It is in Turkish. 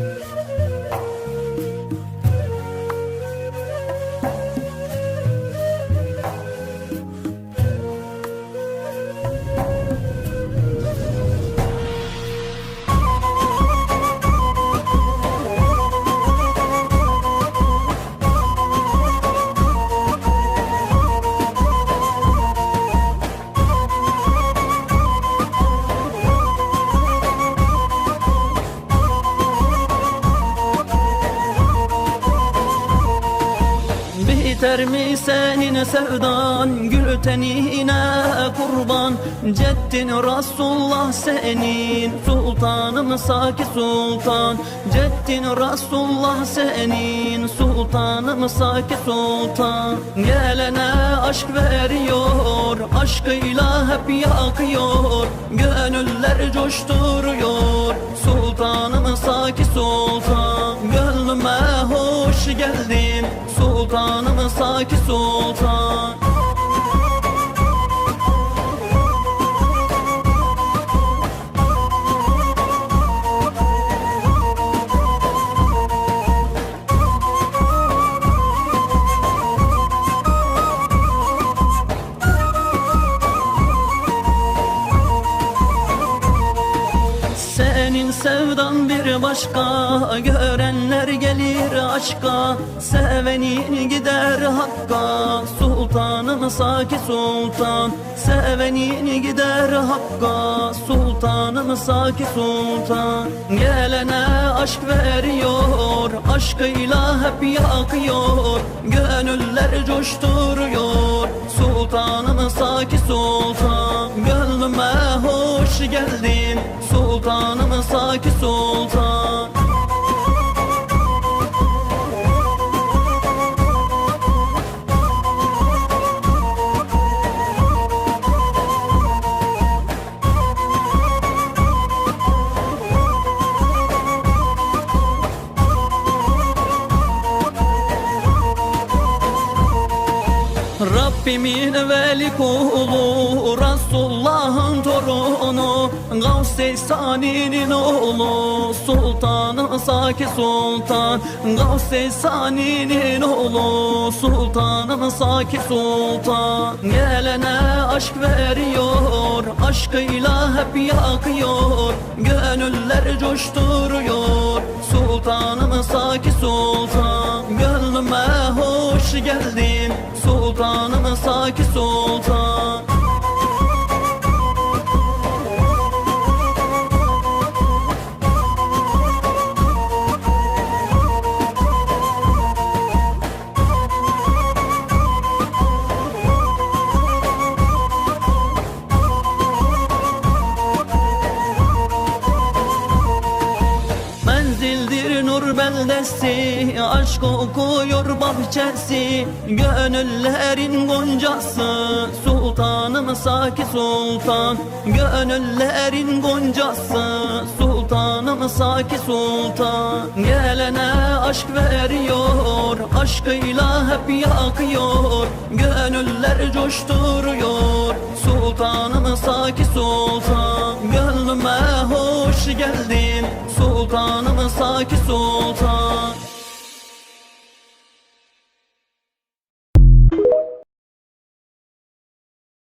Bye. Biter mi senin sevdan? Gül tenine kurban. Ceddin Resulullah senin Sultanım Saki Sultan. Ceddin Resulullah senin Sultanım Saki Sultan. Gelene aşk veriyor Aşkıyla hep yakıyor. Gönüller coşturuyor geldin Sultanım Saki Sultan Senin sevdan bir başka Görenler gelir aşka. Sevenin gider hakka Sultanım Saki Sultan. Sevenin gider hakka Sultanım Saki Sultan. Gelene aşk veriyor Aşkıyla hep yakıyor. Gönüller coşturuyor Sultanım Saki Sultan. Gönlüme hoş geldin Sultanım Saki Sultan Rabbimin veli kulu Resulullah'ın torunu Gavs-i oğlu Sultanı Saki Sultan Gavs-i oğlu Sultanım Saki Sultan. Gelene aşk veriyor Aşkıyla hep yakıyor Gönüller coşturuyor Sultanım Saki Sultan. Gönlüme hoş geldin Sultanım Saki Sultan beldesi Aşk okuyor bahçesi. Gönüllerin goncası Sultanım Saki Sultan. Gönüllerin goncası Sultanım Saki Sultan. Gelene aşk veriyor Aşkıyla hep yakıyor. Gönüller coşturuyor Sultanım Saki Sultan. Gönlüme hoş geldin Sultanım Saki Sultan